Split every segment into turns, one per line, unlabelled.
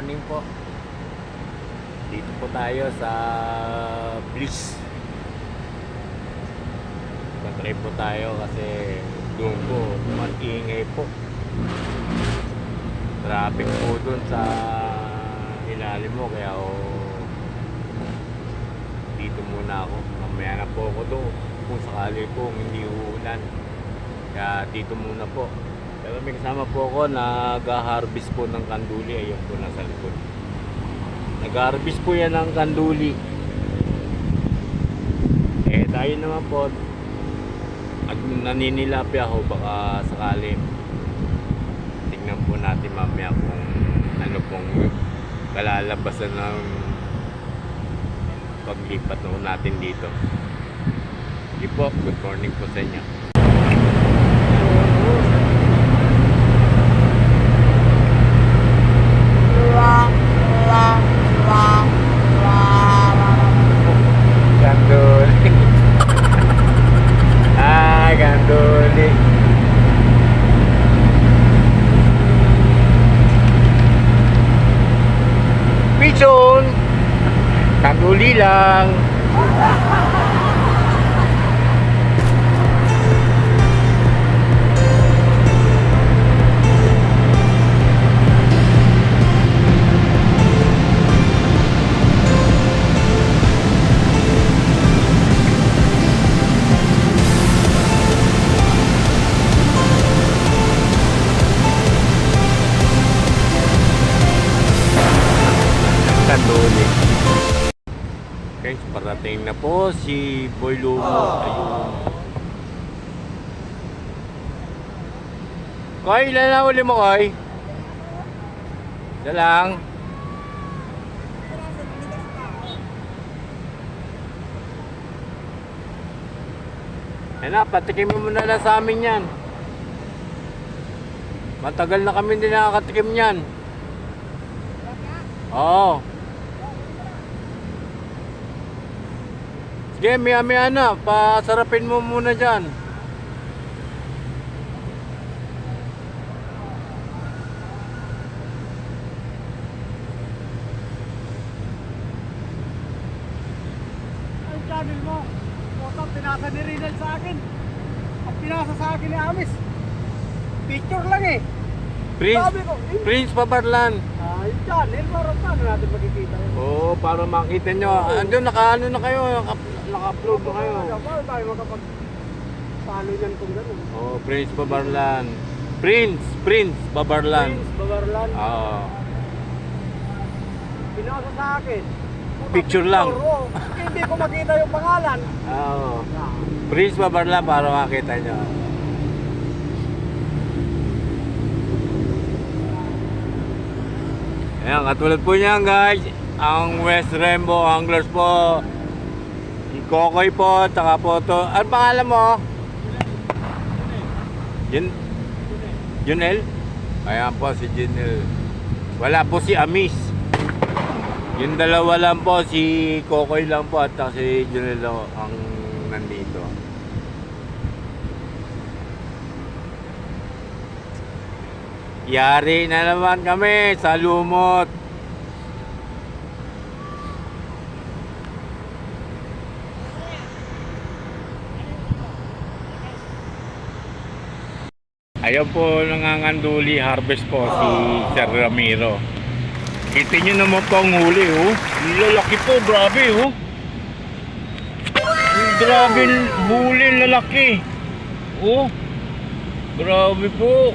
morning po. Dito po tayo sa Bliss. Patry po tayo kasi doon po, mag-ingay po. Traffic po doon sa ilalim mo kaya o dito muna ako. Mamaya na po ako doon kung sakali po hindi uulan. Kaya dito muna po. Pero may kasama po ako nag-harvest po ng kanduli. Ayun po nasa likod. Nag-harvest po yan ng kanduli. Eh tayo naman po at naninilapya ako baka sakali tingnan po natin mamaya kung ano pong kalalabasan ng paglipat natin dito. Sige po, good morning po sa inyo. Pigeon. Gandoli lang. Gandoli. Guys, parating na po si Boy Lugo. Ayun. Koy, ilan na uli mo, Koy? Isa lang. Na, patikim mo muna lang sa amin yan. Matagal na kami hindi nakakatikim yan. Oo. Sige, maya maya na. Pasarapin mo muna dyan.
Ang channel mo. Photo, pinasa ni Rinal sa akin. Ang pinasa sa akin ni Amis. Picture lang eh.
Prince,
ko, eh.
Prince Pabarlan.
Ah, yung channel, parang paano natin makikita?
Oo, para makita nyo. Andun, naka ano na kayo, naka, naka-upload na kayo.
Paano tayo makapag follow yan kung gano'n?
Oo, Prince Pabarlan. Prince, Prince Pabarlan.
Prince, Babarlan.
Oo.
Pinasa sa akin. Puta,
Picture lang.
Hindi ko makita yung pangalan.
Oo.
Ah,
Prince Pabarlan para makita nyo. Ayan, katulad po niyan guys, ang West Rainbow Anglers po. Kokoy po, taka po to. Ano pangalan mo? Jun Junel? Ayan po si Junel. Wala po si Amis. Yung dalawa lang po, si Kokoy lang po at si Junel ang nandito. Yari na naman kami sa lumot. Ayun po nanganganduli harvest po si Sir Ramiro. Kita nyo naman po ang huli oh. Lalaki po, grabe oh. Grabe huli, lalaki. Oh. Grabe po.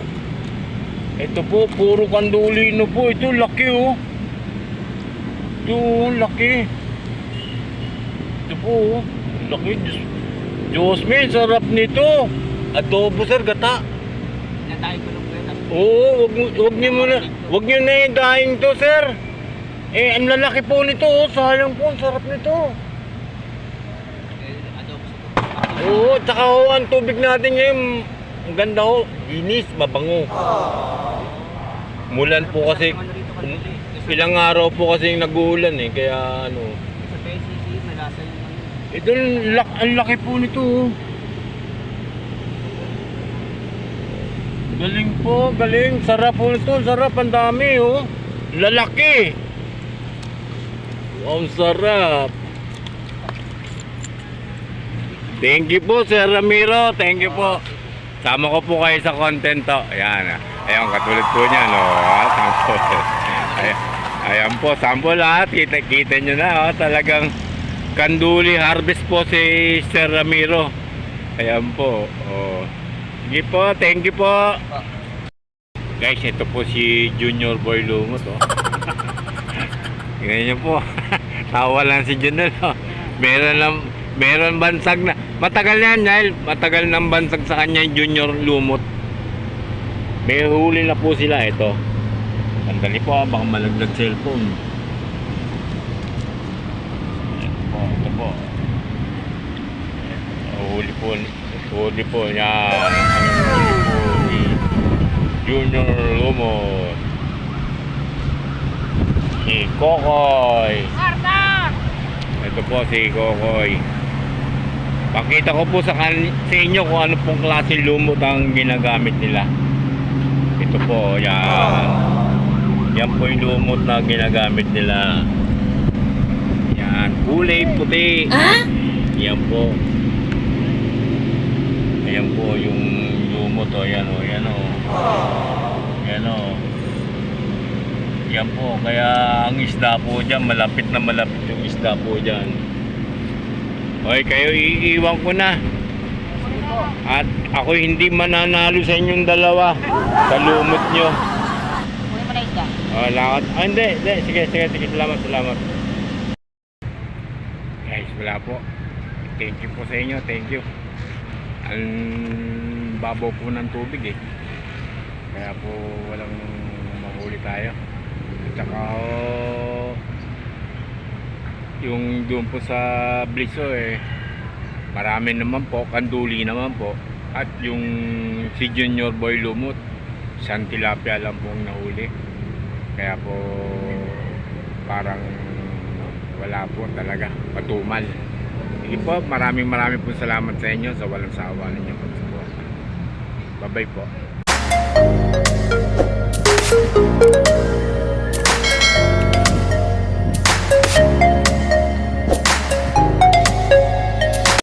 Ito po, puro kanduli no po. Ito, laki oh. Ito, oh, laki. Ito po, oh. Laki. Diyos, Diyos me, sarap nito. Adobo, sir, gata.
Natay ko nung pwede.
Oo, wag, wag niyo muna. Wag niyo na daing to, sir. Eh, ang lalaki po nito, oh. Sayang po, ang sarap nito. Oo, tsaka ho, ang tubig natin ngayon, ang ganda ho, inis, mabango. Mulan po kasi, um, ilang araw po kasi nag-uulan eh, kaya ano.
Sa PCC, malasa yung ano.
Ito, ang lak- ang laki po nito oh. Galing po, galing. Sarap po nito, sarap, ang dami oh. Lalaki! Ang sarap! Thank you po, Sir Ramiro. Thank you po. Sama ko po kayo sa content to. Ayan. ah. Ayan, katulad po niya, no? Ah, sample. Ayan, ayan po, sample lahat. Kita, kita nyo na, oh. Talagang kanduli harvest po si Sir Ramiro. Ayan po. Oh. Sige po, thank you po. Guys, ito po si Junior Boy Lumot, oh. Tingnan niyo po. Tawa lang si Junior, oh. Meron lang, meron bansag na. Matagal na yan, dahil matagal nang bansag sa kanya yung Junior Lumot. May huli na po sila, ito. Sandali po, ah, baka malaglag cellphone. Ito po, ito po. Ito, huli po, huli po, yan. Ang huli po ni Junior Lumot. Si Kokoy. Ito po si Kokoy. Pakita ko po sa, sa inyo kung ano pong klase lumot ang ginagamit nila. Ito po, yan. Yan po yung lumot na ginagamit nila. Yan, kulay puti. Yan po. Ayan po yung lumot o, yan o, yan o. Yan o. Yan po, kaya ang isda po dyan, malapit na malapit yung isda po dyan. Okay, kayo iiwan ko na. At ako hindi mananalo sa inyong dalawa sa lumot nyo. Oh, lakad. Ah, hindi, hindi. Sige, sige, sige. Salamat, salamat. Guys, wala po. Thank you po sa inyo. Thank you. Ang babaw po ng tubig eh. Kaya po walang mahuli tayo. At saka yung doon po sa Blisso eh, marami naman po, kanduli naman po. At yung si Junior Boy Lumot, isang tilapia lang pong nahuli. Kaya po parang wala po talaga, patumal. Sige po, maraming maraming po salamat sa inyo sa walang sawa ninyong pagsuporta. Bye-bye po.